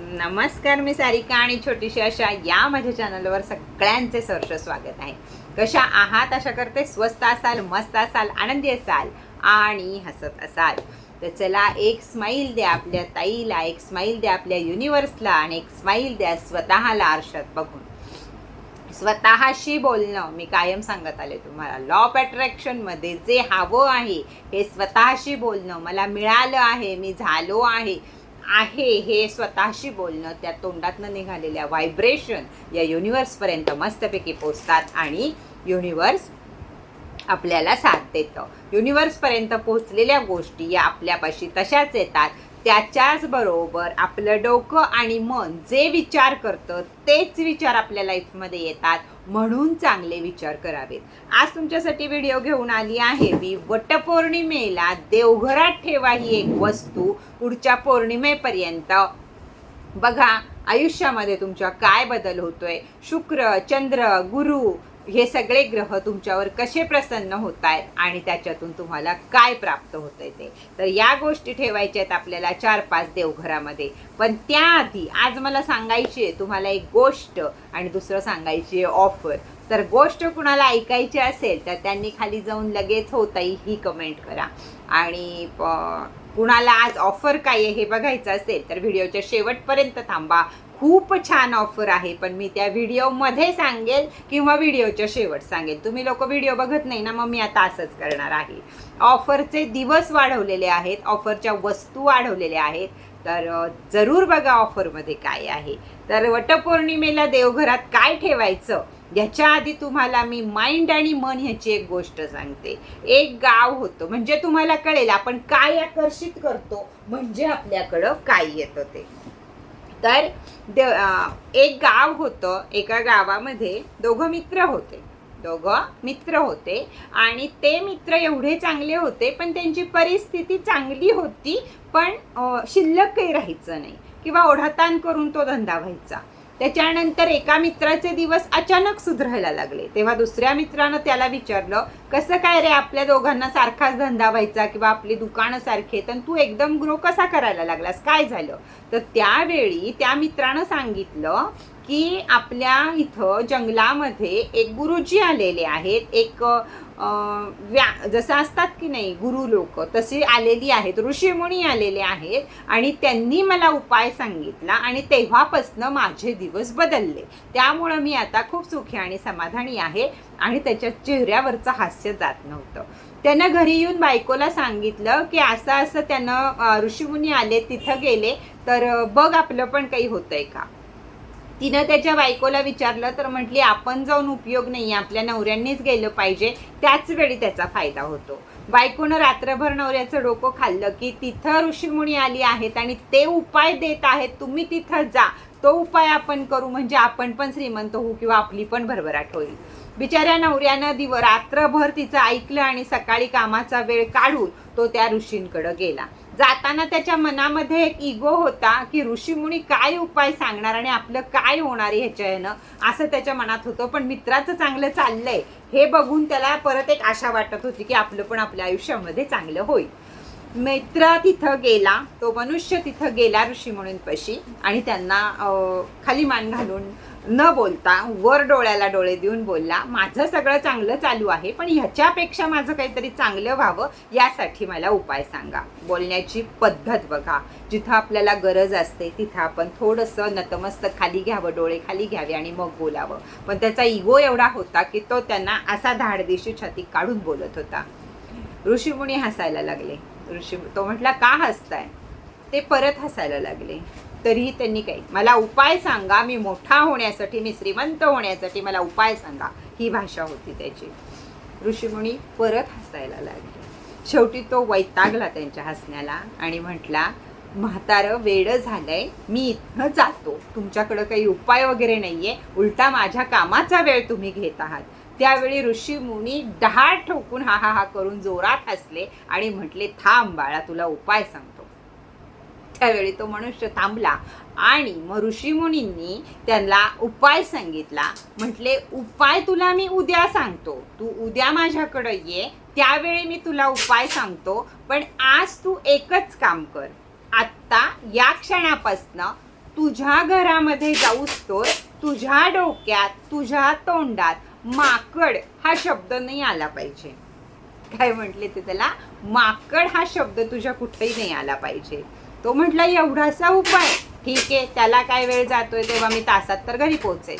नमस्कार मी सारिका आणि छोटीशी अशा या माझ्या चॅनलवर सगळ्यांचे सहर्ष स्वागत आहे. कशा आहात? अशा करते स्वस्त असाल मस्त असाल आनंदी असाल आणि हसत असाल. तर चला एक स्माईल द्या आपल्या ताईला एक स्माईल द्या आपल्या युनिवर्सला आणि एक स्माईल द्या स्वतःला आरशात बघून. स्वतःशी बोलणं मी कायम सांगत आले तुम्हाला. लॉ ऑफ अट्रॅक्शनमध्ये जे हवं आहे हे स्वतःशी बोलणं. मला मिळालं आहे मी झालो आहे. आहे हे स्वतःशी बोलणं त्या तोंडातनं निघालेल्या व्हायब्रेशन या युनिवर्सपर्यंत मस्तपैकी पोचतात आणि युनिवर्स आपल्याला साथ देतं. युनिवर्सपर्यंत पोहोचलेल्या गोष्टी या आपल्यापाशी तशाच येतात. त्याच्याच बरोबर आपलं डोकं आणि मन जे विचार करतं तेच विचार आपल्या लाईफमध्ये येतात. म्हणून चांगले विचार करावेत. आज तुमच्यासाठी व्हिडिओ घेऊन आली आहे मी. वटपौर्णिमेला देवघरात ठेवा ही एक वस्तू पुढच्या पौर्णिमेपर्यंत. बघा आयुष्यामध्ये तुमच्या काय बदल होतोय? शुक्र चंद्र गुरु हे सगळे ग्रह तुमच्यावर कसे प्रसन्न होत आहेत आणि त्याच्यातून तुम्हाला काय प्राप्त होत आहे ते. तर या गोष्टी ठेवायच्या आहेत आपल्याला चार पाच देवघरामध्ये. पण त्याआधी आज मला सांगायची आहे तुम्हाला एक गोष्ट आणि दुसरं सांगायची आहे ऑफर तर गोष्ट कुणाला ऐकायची असेल तर त्यांनी खाली जाऊन लगेच होताही ही कमेंट करा. आणि कुणाला आज ऑफर काय आहे हे बघायचं असेल तर व्हिडिओच्या शेवटपर्यंत थांबा. खूप छान ऑफर आहे पण मी त्या व्हिडिओमध्ये सांगेल किंवा व्हिडिओच्या शेवट सांगेल. तुम्ही लोक व्हिडिओ बघत नाही ना मग मी आता असंच करणार आहे. ऑफरचे दिवस वाढवलेले आहेत ऑफरच्या वस्तू वाढवलेल्या आहेत. तर जरूर बघा ऑफरमध्ये काय आहे. तर वटपौर्णिमेला देवघरात काय ठेवायचं याच्या आधी तुम्हाला मी माइंड आणि मन ह्याची एक गोष्ट सांगते. एक गाव होतं म्हणजे तुम्हाला कळेल आपण काय आकर्षित करतो म्हणजे आपल्याकडं काय येतं ते. तर देव एक गाव होतं एका गावामध्ये दोघं मित्र होते. दोघं मित्र होते आणि ते मित्र एवढे चांगले होते पण त्यांची परिस्थिती चांगली होती पण शिल्लक काही राहायचं नाही. किंवा ओढाताण करून तो धंदा व्हायचा. त्याच्यानंतर एका मित्राचे दिवस अचानक सुधरायला लागले. तेव्हा दुसऱ्या मित्रानं त्याला विचारलं कसं काय रे आपल्या दोघांना सारखाच धंदा व्हायचा किंवा आपली दुकानं सारखे तर तू एकदम ग्रो कसा करायला लागलास? काय झालं? तर त्यावेळी त्या मित्रानं सांगितलं की आपल्या इथं जंगलामध्ये एक गुरुजी आलेले आहेत. एक व्या जसं असतात की नाही गुरु लोक तशी आलेली आहेत ऋषीमुनी आलेले आहेत आणि त्यांनी मला उपाय सांगितला आणि तेव्हापासनं माझे दिवस बदलले. त्यामुळं मी आता खूप सुखी आणि समाधानी आहे आणि त्याच्या चेहऱ्यावरचं हास्य जात नव्हतं. त्यानं घरी येऊन बायकोला सांगितलं की असं असं त्यानं ऋषीमुनी आले तिथं गेले तर बघ आपलं पण काही होतंय का? तिनं त्याच्या बायकोला विचारलं तर म्हटली आपण जाऊन उपयोग नाही आपल्या नवऱ्यांनीच गेलं पाहिजे त्याच वेळी त्याचा फायदा होतो. बायकोनं रात्रभर नवऱ्याचं डोकं खाल्लं की तिथं ऋषीमुनी आली आहेत आणि ते उपाय देत आहेत तुम्ही तिथं जा. तो उपाय आपण करू म्हणजे आपण पण श्रीमंत होऊ किंवा आपली पण भरभराट होईल. बिचाऱ्या नवऱ्यानं दिव रात्रभर तिचं ऐकलं आणि सकाळी कामाचा वेळ काढून तो त्या ऋषींकडं गेला. जाताना त्याच्या मनामध्ये एक इगो होता की ऋषीमुनी काय उपाय सांगणार आणि आपलं काय होणार आहे ह्याच्या असं त्याच्या मनात होतं. पण मित्राचं चांगलं चाललंय. हे बघून त्याला परत एक आशा वाटत होती की आपलं पण आपल्या आयुष्यामध्ये चांगलं होईल. मैत्रा तिथं गेला. तो मनुष्य तिथं गेला ऋषीमुनींपाशी आणि त्यांना खाली मान घालून न बोलता वर डोळ्याला डोळे देऊन बोलला माझं सगळं चांगलं चालू आहे पण ह्याच्यापेक्षा माझं काहीतरी चांगलं व्हावं यासाठी मला उपाय सांगा. बोलण्याची पद्धत बघा. जिथं आपल्याला गरज असते तिथं आपण थोडंसं नतमस्तक खाली घ्यावं डोळे खाली घ्यावे आणि मग बोलावं. पण त्याचा इगो एवढा होता की तो त्यांना असा धाडदेशी छाती काढून बोलत होता. ऋषीमुनी हसायला लागले. ऋषी तो म्हटला का हसताय? ते परत हसायला लागले. तरीही त्यांनी काही मला उपाय सांगा मी मोठा होण्यासाठी मी श्रीमंत होण्यासाठी मला उपाय सांगा. ही भाषा होती त्याची. ऋषीमुनी परत हसायला लागले. शेवटी तो वैतागला त्यांच्या हसण्याला आणि म्हटला म्हातारं वेळ झालंय. मी इथनं जातो. तुमच्याकडं काही उपाय वगैरे नाही आहे उलटा माझ्या कामाचा वेळ तुम्ही घेत आहात. त्यावेळी ऋषी मुनी डहाळ ठोकून हा हा हा करून जोरात हसले आणि म्हटले थांब बाळा तुला उपाय सांगतो. त्यावेळी तो मनुष्य थांबला आणि मग ऋषीमुनींनी त्यांना उपाय सांगितला. म्हटले उपाय तुला मी उद्या सांगतो. तू उद्या माझ्याकडं ये. त्यावेळी मी तुला उपाय सांगतो. पण आज तू एकच काम कर. आत्ता या क्षणापासनं तुझ्या घरामध्ये जाऊस तर. तुझ्या डोक्यात तुझ्या तोंडात माकड हा शब्द नाही आला पाहिजे. काय म्हटले ते त्याला? माकड हा शब्द तुझ्या कुठेही नाही आला पाहिजे. तो म्हटला एवढासा उपाय. ठीक आहे त्याला काय वेळ जातोय तेव्हा मी तासात तर घरी पोहोचेल.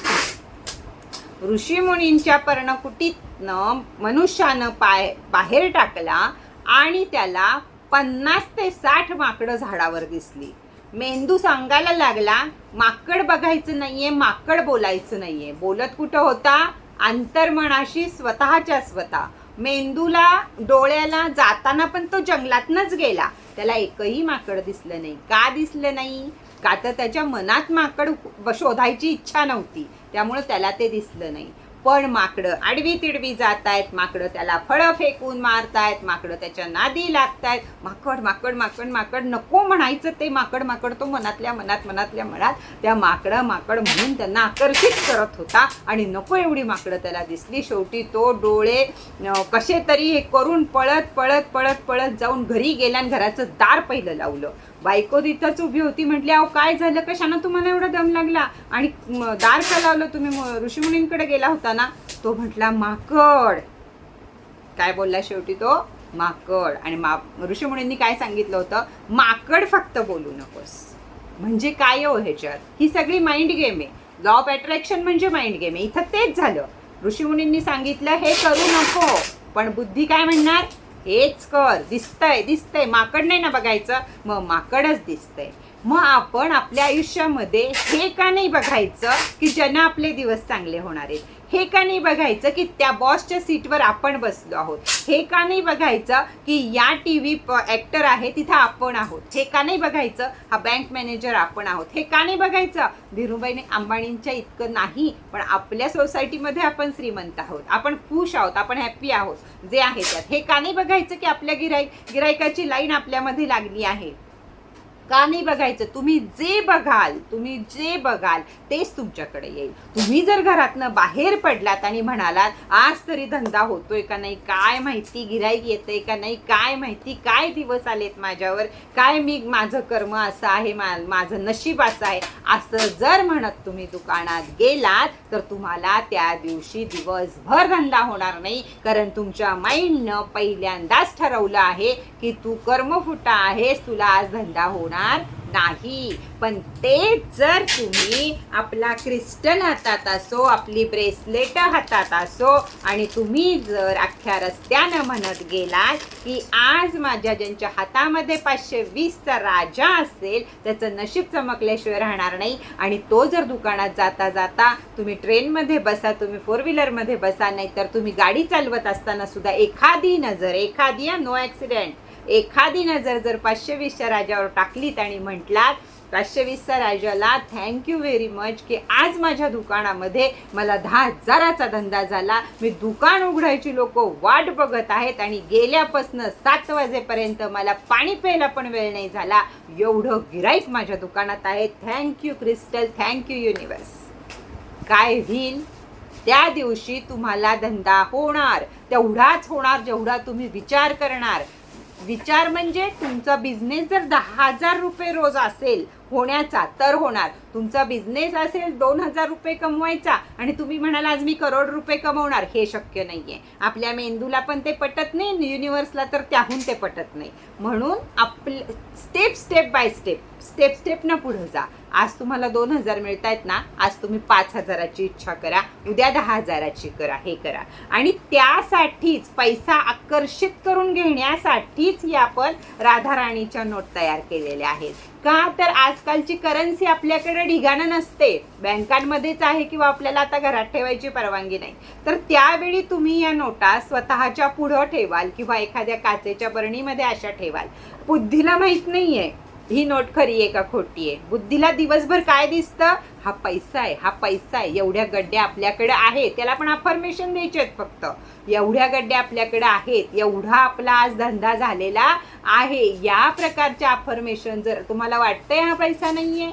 ऋषीमुनींच्या पर्णकुटीतनं मनुष्यानं पाय बाहेर टाकला आणि त्याला पन्नास ते साठ माकडं झाडावर दिसली. मेंदू सांगायला लागला माकड बघायचं नाहीये माकड बोलायचं नाहीये. बोलत कुठं होता? अंतर्मनाशी स्वतःच्या स्वतः. मेंदूला डोळ्याला जाताना पण तो जंगलातनच गेला. त्याला एकही माकड दिसलं नाही. का दिसलं नाही? का तर त्याच्या मनात माकड शोधायची इच्छा नव्हती. त्यामुळं त्याला ते दिसलं नाही. पण माकडं आडवी तिडवी जात आहेत माकडं त्याला फळं फेकून मारतायत. माकडं त्याच्या नादी लागतायत. माकड माकड माकड माकड. नको म्हणायचं ते माकड माकड तो मनातल्या मनात मनातल्या मनात त्या माकडं माकड म्हणून त्यांना आकर्षित करत होता. आणि नको एवढी माकडं त्याला दिसली. शेवटी तो डोळे कसे तरी हे करून पळत पळत पळत पळत जाऊन घरी गेला आणि घराचं दार पहिलं लावलं. बायको तिथंच उभी होती म्हटली अहो काय झालं? कशानं तुम्हाला एवढा दम लागला? आणि दार का लावलं तुम्ही ऋषीमुनींकडे गेला होता ना? तो म्हटला माकड. काय बोलला शेवटी तो? माकड. आणि मा ऋषीमुनींनी काय सांगितलं होतं? माकड फक्त बोलू नकोस. म्हणजे काय हो ह्याच्यात ही सगळी माइंड गेम आहे. लॉ ऑफ अट्रॅक्शन म्हणजे माइंड गेम आहे. इथं तेच झालं. ऋषीमुनींनी सांगितलं हे करू नको. पण बुद्धी काय म्हणणार? हेच कर. दिसतंय दिसतंय. माकड नाही ना बघायचं. मग माकडच दिसतंय. मग आपण आपल्या आयुष्यामध्ये हे का नाही बघायचं की ज्यांना आपले दिवस चांगले होणार आहेत? हे का नाही बघायचं की त्या बॉसच्या सीटवर आपण बसलो आहोत? हे का नाही बघायचं की या टी व्ही ॲक्टर आहे तिथं आपण आहोत? हे का नाही बघायचं? हा बँक मॅनेजर आपण आहोत. हे का नाही बघायचं? धीरूबाईने अंबानींच्या इतकं नाही पण आपल्या सोसायटीमध्ये आपण श्रीमंत आहोत. आपण खुश आहोत आपण हॅप्पी आहोत. जे आहे त्यात. हे का नाही बघायचं की आपल्या गिराईक गिरायकाची लाईन आपल्यामध्ये लागली आहे? का नाही बघायचं? तुम्ही जे बघाल तुम्ही जे बघाल तेच तुमच्याकडे येईल. तुम्ही जर घरातनं बाहेर पडलात आणि म्हणालात आज तरी धंदा होतोय का नाही? काय माहिती गिराईक येतंय का नाही? काय माहिती? काय दिवस आलेत माझ्यावर? काय मी माझं कर्म असं आहे मा माझं नशीब असं आहे? असं जर म्हणत तुम्ही दुकानात गेलात तर तुम्हाला त्या दिवशी दिवसभर धंदा होणार नाही. कारण तुमच्या माइंडनं पहिल्यांदाच ठरवलं आहे की तू कर्मफुटा आहेस तुला आज धंदा होणार नाही. पण ते जर तुम्ही आपला क्रिस्टल हातात असो आपली ब्रेसलेट हातात असो आणि तुम्ही जर अख्ख्या रस्त्यानं म्हणत गेलात की आज माझ्या ज्यांच्या हातामध्ये पाचशे वीसचा राजा असेल त्याचं नशीब चमकल्याशिवाय राहणार नाही आणि तो जर दुकानात जाता जाता तुम्ही ट्रेनमध्ये बसा तुम्ही फोर व्हीलरमध्ये बसा नाही तर तुम्ही गाडी चालवत असताना सुद्धा एखादी नजर एखादी नो ॲक्सिडेंट एखादी नजर जर पाचशे वीसच्या राजावर टाकलीत आणि म्हटलात पाचशेवीसच्या राजाला थँक्यू व्हेरी मच की आज माझ्या दुकानामध्ये मला दहा हजाराचा धंदा झाला. मी दुकान उघडायची लोक वाट बघत आहेत आणि गेल्यापासनं सात वाजेपर्यंत मला पाणी प्यायला पण वेळ नाही झाला. एवढं गिराईक माझ्या दुकानात आहे. थँक्यू क्रिस्टल थँक्यू युनिवर्स काय होईल? त्या दिवशी तुम्हाला धंदा होणार. तेवढाच होणार जेवढा तुम्ही विचार करणार. विचार म्हणजे तुमचा बिझनेस जर दहा हजार रुपये रोज असेल होण्याचा तर होणार. तुमचा बिझनेस असेल दोन हजार रुपये कमवायचा आणि तुम्ही म्हणाल आज मी करोड रुपये कमवणार. हे शक्य नाही आहे आपल्या मेंदूला पण ते पटत नाही युनिव्हर्सला तर त्याहून ते पटत नाही. म्हणून आपलं step step by step step स्टेपनं पुढं जा. आज तुम्हाला दोन हजार मिळत आहेत ना आज तुम्ही पाच हजाराची इच्छा करा उद्या दहा हजाराची करा हे करा. आणि त्यासाठीच पैसा आकर्षित करून घेण्यासाठीच या आपण राधाराणीच्या नोट तयार केलेल्या आहेत. का? तर आजकालची करन्सी आपल्याकडे ढिगाणं नसते. बँकांमध्येच आहे किंवा आपल्याला आता घरात ठेवायची परवानगी नाही. तर त्यावेळी तुम्ही या नोटा स्वतःच्या पुढं ठेवाल किंवा एखाद्या काचेच्या बरणीमध्ये अशा ठेवाल. बुद्धीला माहीत नाहीये. ही नोट खरी आहे का खोटी आहे? बुद्धीला दिवसभर काय दिसतं? हा पैसा आहे हा पैसा आहे. एवढ्या गड्ड्या आपल्याकडे आहेत. त्याला पण अफर्मेशन द्यायचे आहेत फक्त. एवढ्या गड्ड्या आपल्याकडे आहेत. एवढा आपला आज धंदा झालेला आहे. या प्रकारच्या अफर्मेशन जर तुम्हाला वाटतंय हा पैसा नाही आहे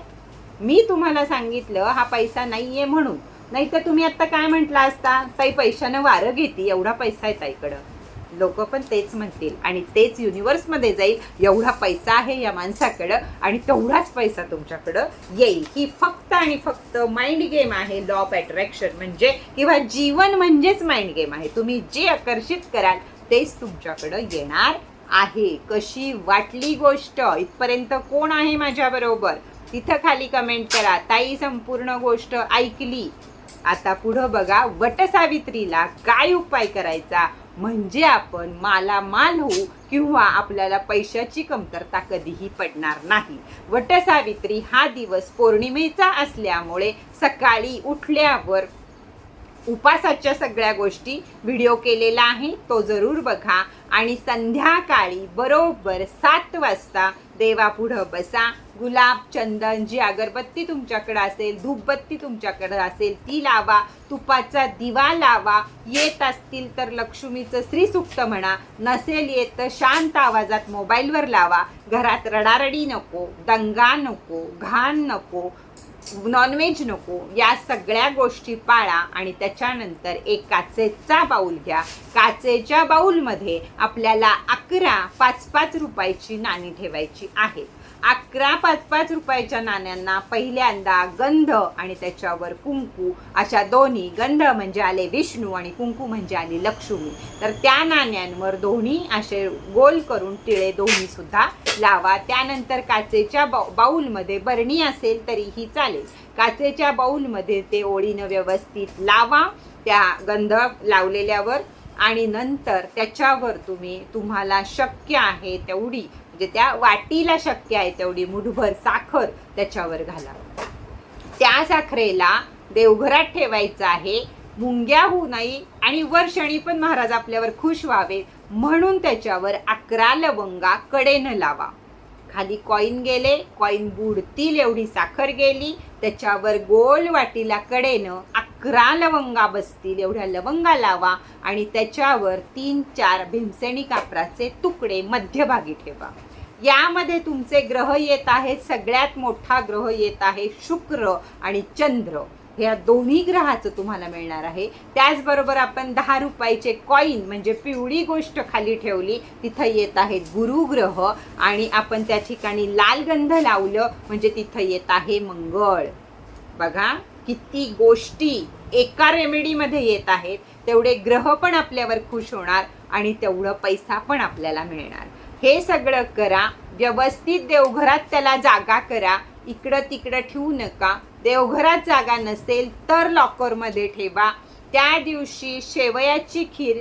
मी तुम्हाला सांगितलं हा पैसा नाही आहे म्हणून. नाही तर तुम्ही आत्ता काय म्हटलं असता? ताई पैशानं वारं घेते. एवढा पैसा आहे ताईकडं. लोक पण तेच म्हणतील. आणि तेच युनिवर्समध्ये जाईल एवढा पैसा आहे या माणसाकडं आणि तेवढाच पैसा तुमच्याकडं येईल. ही फक्त आणि फक्त माइंड गेम आहे लॉ ऑफ अट्रॅक्शन म्हणजे किंवा जीवन म्हणजेच माइंड गेम आहे. तुम्ही जे आकर्षित कराल तेच तुमच्याकडं येणार आहे. कशी वाटली गोष्ट? इथपर्यंत कोण आहे माझ्याबरोबर? तिथं खाली कमेंट करा. ताई संपूर्ण गोष्ट ऐकली. आता पुढं बघा वटसावित्रीला काय उपाय करायचा? म्हणजे आपण मालामाल होऊ किंवा आपल्याला पैशाची कमतरता कधीही पडणार नाही. वटसावित्री हा दिवस पौर्णिमेचा असल्यामुळे सकाळी उठल्यावर उपासाच्या सगळ्या गोष्टी व्हिडिओ केलेला आहे तो जरूर बघा. आणि संध्याकाळी बरोबर सात वाजता देवापुढं बसा. गुलाब चंदन जी अगरबत्ती तुमच्याकडे असेल धूपबत्ती तुमच्याकडे असेल ती लावा. तुपाचा दिवा लावा. येत असतील तर लक्ष्मीचं श्रीसुक्त म्हणा. नसेल येत तर शांत आवाजात मोबाईलवर लावा. घरात रडारडी नको दंगा नको घाण नको. नॉनव्हेज नको. या सगळ्या गोष्टी पाळा आणि त्याच्यानंतर एक काचेचा बाऊल घ्या. काचेच्या बाऊलमध्ये आपल्याला अकरा पाच पाच रुपयाची नाणी ठेवायची आहेत. अकरा पाच पाच रुपयाच्या नाण्यांना पहिल्यांदा गंध आणि त्याच्यावर कुंकू अशा दोन्ही. गंध म्हणजे आले विष्णू आणि कुंकू म्हणजे आली लक्ष्मी. तर त्या नाण्यांवर दोन्ही असे गोल करून टिळे दोन्ही सुद्धा लावा. त्यानंतर काचेच्या बाऊ बाऊलमध्ये बरणी असेल तरीही चालेल. काचेच्या बाऊलमध्ये ते ओळीनं व्यवस्थित लावा त्या गंध लावलेल्यावर. आणि नंतर त्याच्यावर तुम्ही तुम्हाला शक्य आहे तेवढी म्हणजे त्या वाटीला शक्य आहे तेवढी मुठभर साखर त्याच्यावर घाला त्या साखरेला देवघरात ठेवायचं आहे. मुंग्या होऊ नये आणि वर्षणी पण महाराज आपल्यावर खुश व्हावे. म्हणून त्याच्यावर अकरा लवंगा कडेनं लावा. खाली कॉईन गेले कॉईन बुडतील एवढी साखर गेली. त्याच्यावर गोल वाटीला कडेनं अकरा लवंगा बसतील. एवढ्या लवंगा लावा आणि त्याच्यावर तीन चार भीमसेणी कापराचे तुकडे मध्यभागी ठेवा. यामध्ये तुमचे ग्रह येत आहेत सगळ्यात मोठा ग्रह येत आहे शुक्र आणि चंद्र. ह्या दोन्ही ग्रहाचं तुम्हाला मिळणार आहे. त्याचबरोबर आपण दहा रुपयाचे कॉईन म्हणजे पिवळी गोष्ट खाली ठेवली तिथं येत आहेत गुरुग्रह आणि आपण त्या ठिकाणी लाल गंध लावलं म्हणजे तिथं येत आहे मंगळ. बघा किती गोष्टी एका रेमेडीमध्ये येत आहेत. तेवढे ग्रह पण आपल्यावर खुश होणार आणि तेवढं पैसा पण आपल्याला मिळणार. हे सगळं करा. व्यवस्थित देवघरात त्याला जागा करा. इकडं तिकडं ठेवू नका. देवघरात जागा नसेल तर लॉकरमध्ये ठेवा. त्या दिवशी शेवयाची खीर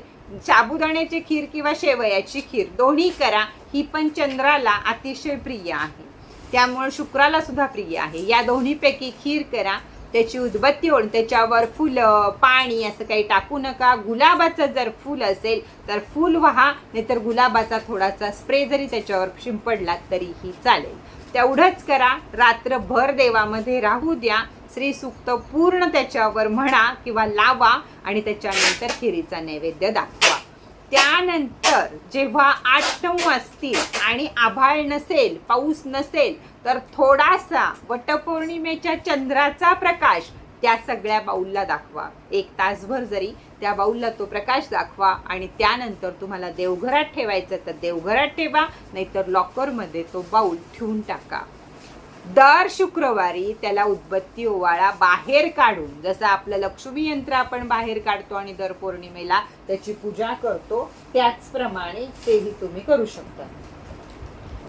साबुदाण्याची खीर किंवा शेवयाची खीर दोन्ही करा. ही पण चंद्राला अतिशय प्रिय आहे. त्यामुळे शुक्राला सुद्धा प्रिय आहे. या दोन्हीपैकी खीर करा. त्याची उदबत्ती होऊन त्याच्यावर फुलं पाणी असं काही टाकू नका. गुलाबाचं जर फूल असेल तर फूल व्हा नाहीतर गुलाबाचा थोडासा स्प्रे जरी त्याच्यावर शिंपडला तरीही चालेल. तेवढंच करा. रात्रभर देवामध्ये राहू द्या. श्री सुक्त पूर्ण त्याच्यावर म्हणा किंवा लावा आणि त्याच्यानंतर खिरीचा नैवेद्य दाखवा. त्यानंतर जेव्हा आठ नऊ असतील आणि आभाळ नसेल पाऊस नसेल तर थोडासा वटपौर्णिमेच्या चंद्राचा प्रकाश त्या सगळ्या बाऊलला दाखवा. एक तासभर जरी त्या बाऊलला तो प्रकाश दाखवा आणि त्यानंतर तुम्हाला देवघरात ठेवायचं तर देवघरात ठेवा नाहीतर लॉकरमध्ये तो बाऊल ठेवून टाका. दर शुक्रवारी त्याला उदबत्ती ओवाळा बाहेर काढून जसं आपलं लक्ष्मी यंत्र आपण बाहेर काढतो आणि दर पौर्णिमेला त्याची पूजा करतो त्याचप्रमाणे तेही तुम्ही करू शकता.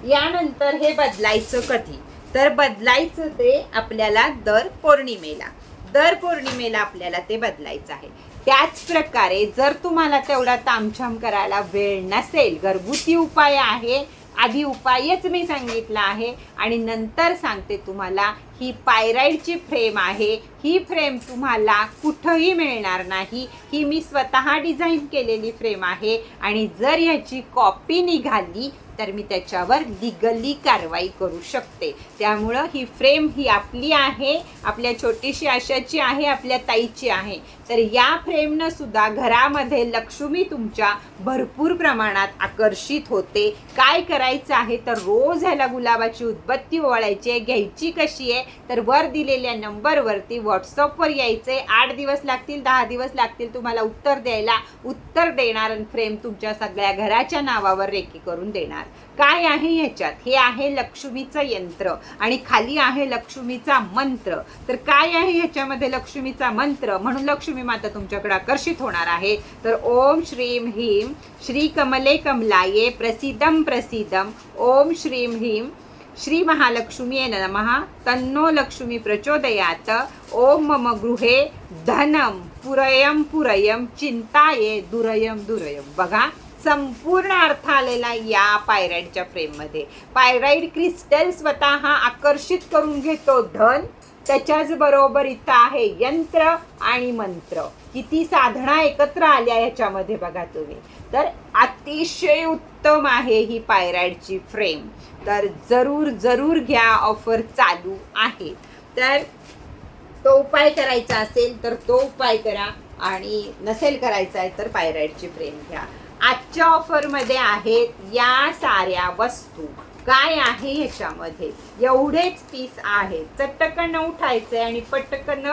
यानंतर हे बदलायचं कधी? तर बदलायचं ते आपल्याला दर पौर्णिमेला. दर पौर्णिमेला आपल्याला ते बदलायचं आहे. त्याच प्रकारे जर तुम्हाला तेवढा तामछाम करायला वेळ नसेल घरगुती उपाय आहे आधी उपायच मी सांगितला आहे आणि नंतर सांगते तुम्हाला ही पायराईडची फ्रेम आहे. ही फ्रेम तुम्हाला कुठंही मिळणार नाही. ही मी स्वतः डिझाईन केलेली फ्रेम आहे आणि जर ह्याची कॉपी निघाली तर मी त्याच्यावर लिगली कारवाई करू शकते. त्यामुळं ही फ्रेम ही आपली आहे आपल्या छोटीशी आशाची आहे आपल्या ताईची आहे. तर या फ्रेमनं सुद्धा घरामध्ये लक्ष्मी तुमच्या भरपूर प्रमाणात आकर्षित होते. काय करायचं आहे? तर रोज ह्याला गुलाबाची उत्पत्ती ओवाळायची आहे. घ्यायची कशी आहे? तर वर दिलेल्या नंबरवरती व्हॉट्सअपवर यायचे आठ दिवस लागतील दहा दिवस लागतील तुम्हाला उत्तर द्यायला. उत्तर देणार फ्रेम तुमच्या सगळ्या घराच्या नावावर रेकी करून देणार. काय आहे ह्याच्यात? हे आहे लक्ष्मीचं यंत्र आणि खाली आहे लक्ष्मीचा मंत्र. तर काय आहे ह्याच्यामध्ये लक्ष्मीचा मंत्र? म्हणून लक्ष्मी माता तुमच्याकडे आकर्षित होणार आहे. तर ओम श्रीम ह्रीम श्री कमले कमलाये प्रसिद्धम प्रसिद्धम ओम श्रीम ह्रीम श्री महालक्ष्मी नमः. तन्नो लक्ष्मी प्रचोदयात. ओम मम गृहे धनम पुरयम पुरयम चिंताये दुरयम दुरयम बघा संपूर्ण अर्थ आलेला या पायराईडच्या फ्रेममध्ये. पायराईड क्रिस्टल स्वतः आकर्षित करून घेतो धन. त्याच्याच बरोबर इथं आहे यंत्र आणि मंत्र. किती साधना एकत्र आल्या ह्याच्यामध्ये बघा तुम्ही. तर अतिशय उत्तम आहे ही पायराईडची फ्रेम. तर जरूर जरूर घ्या ऑफर चालू आहे. तर तो उपाय करायचा असेल तर तो उपाय करा आणि नसेल करायचा आहे तर पायराईडची फ्रेम घ्या. आजच्या ऑफरमध्ये आहेत या साऱ्या वस्तू. काय आहे ह्याच्यामध्ये? एवढेच पीस आहेत चटकन उठायचंय आणि पटकन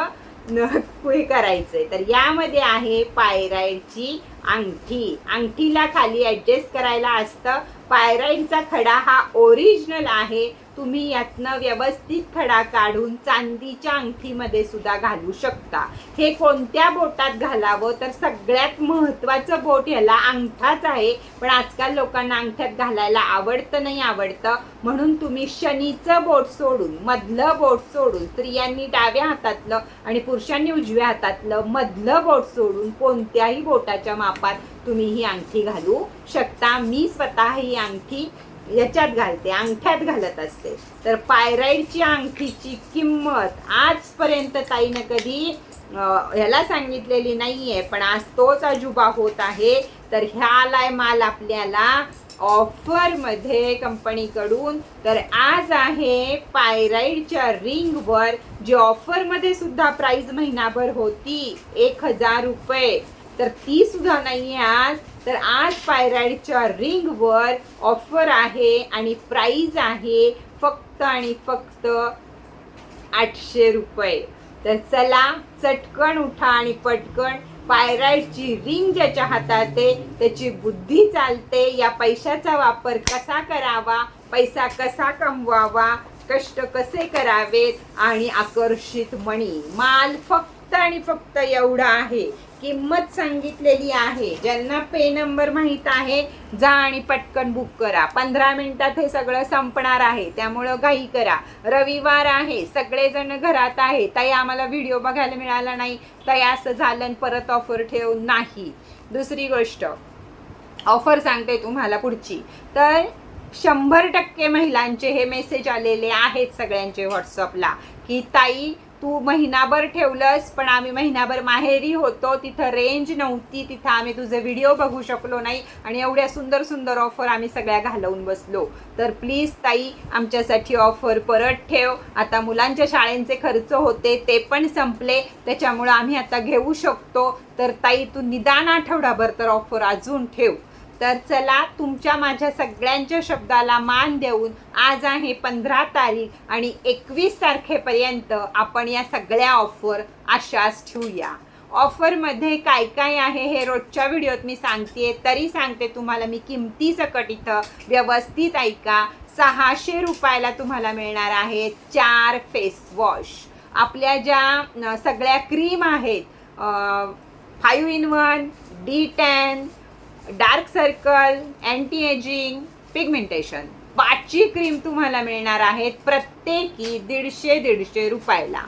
न हे करायचंय. तर यामध्ये आहे पायरायची अंगठी. अंगठीला खाली ॲडजस्ट करायला असतं. पायराईडचा खडा हा ओरिजिनल आहे. तुम्ही यातनं व्यवस्थित खडा काढून चांदीच्या अंगठीमध्ये सुद्धा घालू शकता. हे कोणत्या बोटात घालावं? तर सगळ्यात महत्त्वाचं बोट ह्याला अंगठाच आहे. पण आजकाल लोकांना अंगठ्यात घालायला आवडतं नाही आवडतं? म्हणून तुम्ही शनीचं बोट सोडून मधलं बोट सोडून स्त्रियांनी डाव्या हातातलं आणि पुरुषांनी उजव्या हातातलं मधलं बोट सोडून कोणत्याही बोटाच्या मापात तुम्ही ही अंगठी घालू शकता. मी स्वतः ही अंगठी याच्यात घालते अंगठ्यात घालत असते. तर पायराईडची अंगठीची किंमत आजपर्यंत ताईनं कधी ह्याला सांगितलेली नाहीये पण आज तोच अजुबा होत आहे. तर ह्याला माल आपल्याला ऑफरमध्ये कंपनीकडून तर आज आहे पायराईडच्या रिंगवर जी ऑफरमध्ये सुद्धा प्राईज महिनाभर होती एक हजार रुपये. तर ती सुद्धा नाही आहे आज. तर आज पायराईडच्या रिंगवर ऑफर आहे आणि प्राईज आहे फक्त आणि फक्त आठशे रुपये. तर चला चटकन उठा आणि पटकन पायराईडची रिंग ज्याच्या हातात आहे त्याची बुद्धी चालते या पैशाचा वापर कसा करावा पैसा कसा कमवावा कष्ट कसे करावेत आणि आकर्षित मणी. माल फक्त आणि फक्त एवढा आहे. किंमत सांगितलेली आहे. ज्यांना पे नंबर माहीत आहे जा आणि पटकन बुक करा. पंधरा मिनिटात हे सगळं संपणार आहे. त्यामुळं घाई करा. रविवार आहे. सगळेजण घरात आहे ताई आम्हाला व्हिडिओ बघायला मिळाला नाही. ताई असं झालं आणि परत ऑफर ठेव नाही. दुसरी गोष्ट ऑफर सांगते तुम्हाला पुढची. तर शंभर टक्के महिलांचे हे मेसेज आलेले आहेत सगळ्यांचे व्हॉट्सअपला की ताई तू महिनाभर ठेवलंस पण आम्ही महिनाभर माहेरी होतो. तिथं रेंज नव्हती. तिथं आम्ही तुझे व्हिडिओ बघू शकलो नाही. आणि एवढ्या सुंदर सुंदर ऑफर आम्ही सगळ्या घालवून बसलो. तर प्लीज ताई आमच्यासाठी ऑफर परत ठेव. आता मुलांच्या शाळेंचे खर्च होते ते पण संपले. त्याच्यामुळं आम्ही आता घेऊ शकतो. तर ताई तू निदान आठवडाभर तर ऑफर अजून ठेव. तर चला तुमच्या माझ्या सगळ्यांच्या शब्दाला मान देऊन आज आहे पंधरा तारीख आणि एकवीस तारखेपर्यंत आपण या सगळ्या ऑफर अशाच ठेवूया. ऑफरमध्ये काय काय आहे हे रोजच्या व्हिडिओत मी सांगते तरी सांगते तुम्हाला मी किमती सकट इथं व्यवस्थित ऐका. सहाशे रुपयाला तुम्हाला मिळणार आहेत चार फेस वॉश आपल्या ज्या सगळ्या क्रीम आहेत five in one D ten dark circle anti ageing pigmentation पाचची क्रीम तुम्हाला मिळणार आहेत प्रत्येकी दीडशे दीडशे रुपयाला.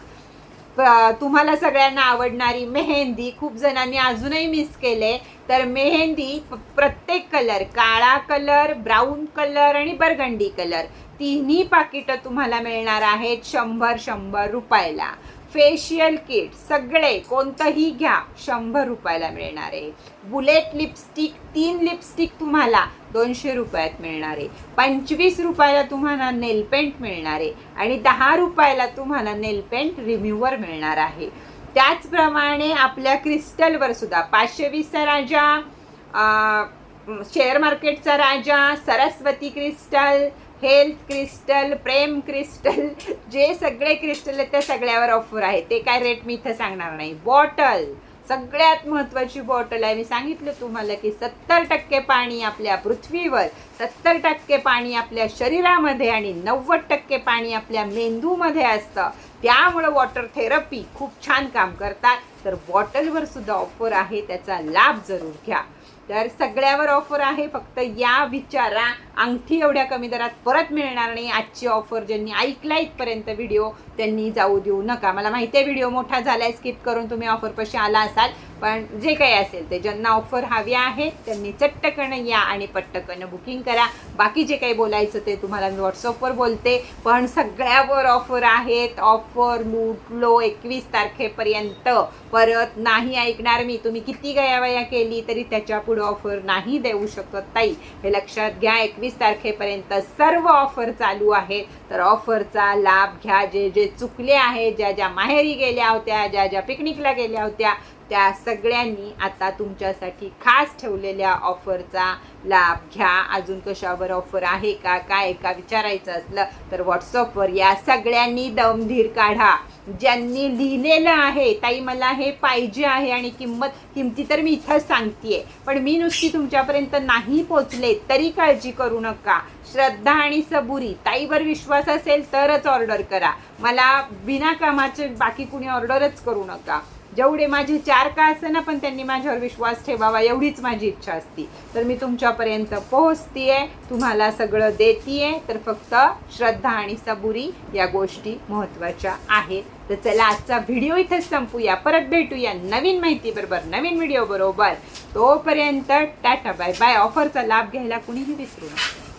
तुम्हाला सगळ्यांना आवडणारी मेहंदी खूप जणांनी अजूनही मिस केले. तर मेहंदी प्रत्येक कलर काळा कलर ब्राऊन कलर आणि बरगंडी कलर तिन्ही पाकिटं तुम्हाला मिळणार आहेत शंभर शंभर रुपयाला. फेशियल किट सगळे कोणतंही घ्या. शंभर रुपयाला मिळणार आहे. बुलेट लिपस्टिक तीन लिपस्टिक तुम्हाला दोनशे रुपयात मिळणार आहे. पंचवीस रुपयाला तुम्हाला नेलपेंट मिळणार आहे. आणि दहा रुपयाला तुम्हाला नेलपेंट रिम्यूवर मिळणार आहे. त्याचप्रमाणे आपल्या क्रिस्टलवर सुद्धा पाचशे वीसचा राजा शेअर मार्केटचा राजा सरस्वती क्रिस्टल हेल्थ क्रिस्टल प्रेम क्रिस्टल जे सगळे क्रिस्टल आहेत त्या सगळ्यावर ऑफर आहे. ते काय रेट मी इथं सांगणार नाही. बॉटल सगळ्यात महत्त्वाची बॉटल आहे. मी सांगितलं तुम्हाला की सत्तर टक्के पाणी आपल्या पृथ्वीवर सत्तर टक्के पाणी आपल्या शरीरामध्ये आणि नव्वद टक्के पाणी आपल्या मेंदूमध्ये असतं. त्यामुळं वॉटर थेरपी खूप छान काम करतात. तर बॉटलवर सुद्धा ऑफर आहे. त्याचा लाभ जरूर घ्या. तर सगळ्यावर ऑफर आहे. फक्त या विचारा. अंगठी एवढ्या कमी दरात परत मिळणार नाही. आजची ऑफर ज्यांनी ऐकला इथपर्यंत व्हिडिओ त्यांनी जाऊ देऊ नका. मला माहिती आहे व्हिडिओ मोठा झालाय. स्किप करून तुम्ही ऑफरपाशी आला असाल. पण जे काही असेल ते ज्यांना ऑफर हवी आहे त्यांनी चट्टकन या आणि पट्टकन बुकिंग करा. बाकी जे काही बोलायचं ते तुम्हाला मी व्हॉट्सअपवर बोलते. पण सगळ्यावर ऑफर आहेत. ऑफर लूटलो एकवीस तारखेपर्यंत. परत नाही ऐकणार मी. तुम्ही किती गयावया केली तरी त्याच्या पुढे ऑफर नाही देऊ शकत ताई. हे लक्षात घ्या एकवीस तारखेपर्यंत सर्व ऑफर चालू आहेत. तर ऑफरचा लाभ घ्या. जे जे चुकले आहे ज्या ज्या माहेरी गेल्या होत्या ज्या ज्या पिकनिकला गेल्या होत्या त्या सगळ्यांनी आता तुमच्यासाठी खास ठेवलेल्या ऑफरचा लाभ घ्या. अजून कशावर ऑफर आहे का काय का विचारायचं असलं तर व्हॉट्सअपवर या सगळ्यांनी दमधीर काढा. ज्यांनी लिहिलेलं आहे ताई मला हे पाहिजे आहे आणि किंमत किमती तर मी इथंच सांगतेय. पण मी नुसती तुमच्यापर्यंत नाही पोचले तरी काळजी करू नका. श्रद्धा आणि सबुरी ताईवर विश्वास असेल तरच ऑर्डर करा. मला बिना कामाचे बाकी कुणी ऑर्डरच करू नका. जेवढे माझे चार का ना पण त्यांनी माझ्यावर विश्वास ठेवावा एवढीच माझी इच्छा असती. तर मी तुमच्यापर्यंत पोहोचतीये तुम्हाला सगळं देतीये. तर फक्त श्रद्धा आणि सबुरी या गोष्टी महत्त्वाच्या आहेत. तर चला आजचा व्हिडिओ इथेच संपूया. परत भेटूया नवीन माहिती बरोबर नवीन व्हिडिओ बरोबर. तोपर्यंत टाटा बाय बाय. ऑफरचा लाभ घ्यायला कुणीही विसरू नका.